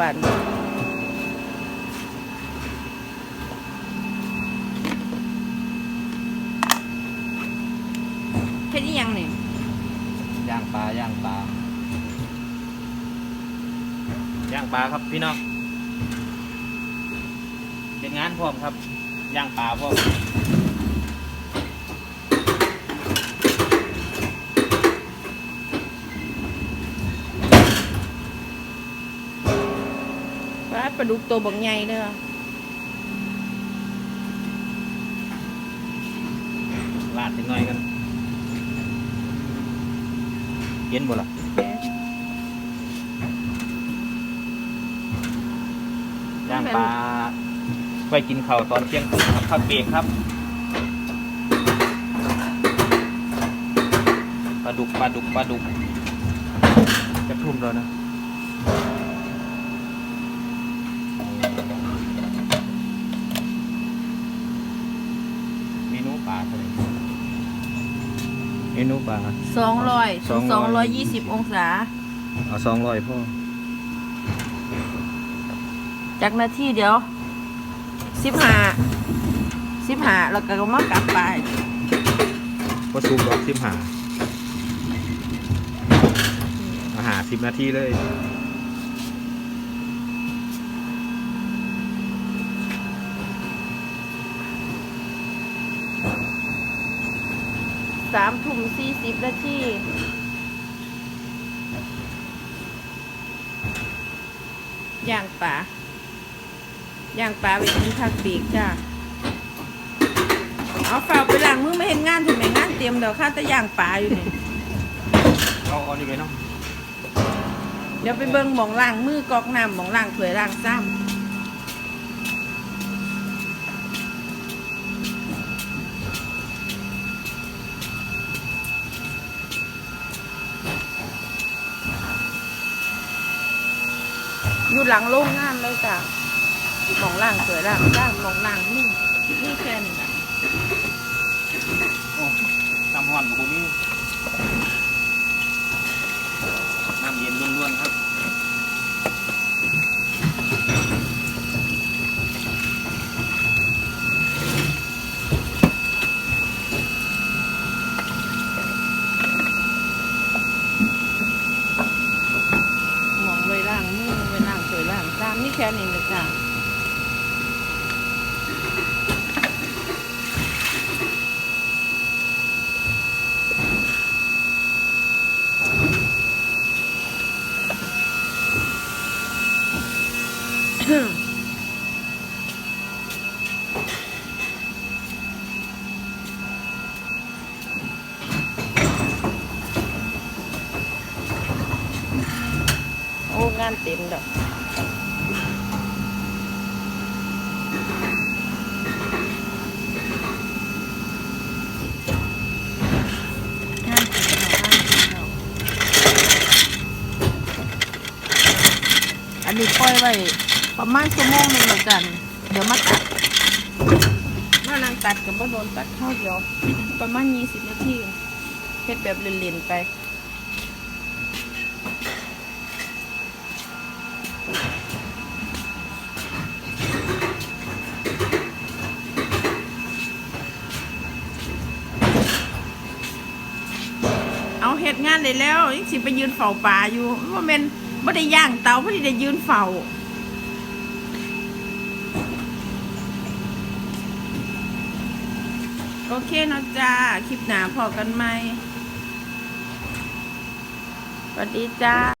บันเฮ็ดอีหยังนี่ย่างปลาย่างปลาย่างปลาครับพี่น้องเป็นงานพร้อมครับย่างปลาพร้อม ปลาปลาดุกตัวบักใหญ่เด้อลาดจังหน่อยกันเย็นบ่ล่ะย่างปลาไว้กินข้าวตอนเที่ยงคืนครับพักเบรกครับปลาดุกปลาดุกปลาดุกจะทุ่มแล้วนะ เมนูปลาเท่าไหร่ เมนูปลาสองร้อยถึงสองร้อยยี่สิบ220องศา เอาสองร้อยพ่อจากนาทีเดียวสิบห้าสิบห้าแล้วก็มากลับไปก็ซูมล็อกสิบหาอาหารสิบนาทีเลย สามทุ่มสี่สิบนาทีย่างปลาย่างปลาไปกินผักปีกจ้าเอาฝากไปล้างมือไม่เห็นงานถึงไหนงานเตรียมเดี๋ยวข้าจะย่างปลาอยู่นี่เอาเอานี่ไปเนาะเดี๋ยวไปเบิ่งหมองล้างมือกอกน้ำหมองล้างถ้วยล้างซ้ำ อยู่หลังโรงงานเลยจ้ะมองล่างสวยล่างซ้ำหมองล่างนี่นี่แค่นี้นะตำหอนกับบุมี่น้ำเย็นล้วนๆครับ หมองไว้ล้างมือไว้ล้างถ้วยล้าง ซ้ำนี่แค่นี้นะจ้ะ โอ้งานเต็มดอกงานเต็มดอกงานเต็มดอกอั นนี้ปล่อยไว้ประมาณชั่วโมงหนึ่งแล้วกัน เดี๋ยวมาตัดมานั่งตัดกับบ่โดนตัดเท่าเดียว ประมาณยี่สิบนาทีเฮ็ดแบบเล่นๆไปเอาเฮ็ดงานได้แล้วยังสิไปยืนเฝ้าป่าอยู่ว่าแม่น ม่ได้ย่างเตาไม่ได้ยืนเฝ้าโอเคเนาะจ้า คลิปหนาพอกันไหมสวัสดีจ้า